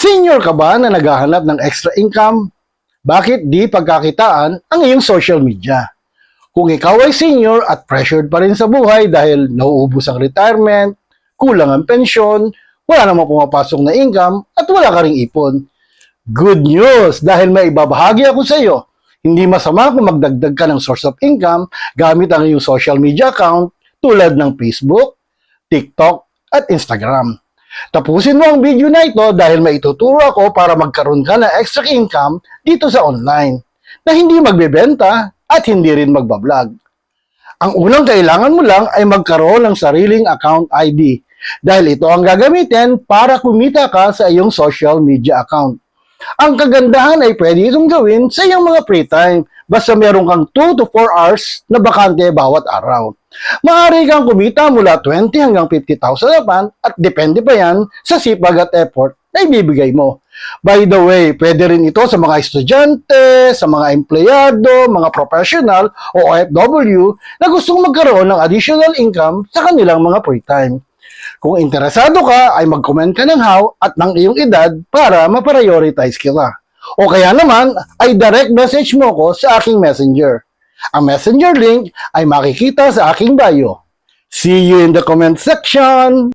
Senior ka ba na naghahanap ng extra income? Bakit di pagkakitaan ang iyong social media? Kung ikaw ay senior at pressured pa rin sa buhay dahil nauubos ang retirement, kulang ang pensyon, wala namang pumapasok na income, at wala ka ring ipon. Good news! Dahil may ibabahagi ako sa iyo. Hindi masama kung magdagdag ka ng source of income gamit ang iyong social media account tulad ng Facebook, TikTok, at Instagram. Tapusin mo ang video na ito dahil may ituturo ako para magkaroon ka ng extra income dito sa online na hindi magbebenta at hindi rin magbablog. Ang unang kailangan mo lang ay magkaroon ng sariling account ID dahil ito ang gagamitin para kumita ka sa iyong social media account. Ang kagandahan ay pwede itong gawin sa iyong mga free time basta meron kang 2 to 4 hours na bakante bawat araw. Maaari kang kumita mula 20 hanggang 50,000 naman at depende pa yan sa sipag at effort na ibibigay mo. By the way, pwede rin ito sa mga estudyante, sa mga empleyado, mga professional o OFW na gustong magkaroon ng additional income sa kanilang mga free time. Kung interesado ka, ay mag-comment ka ng how at ng iyong edad para ma-prioritize kita. O kaya naman, ay direct message mo ko sa aking messenger. Ang messenger link ay makikita sa aking bio. See you in the comment section!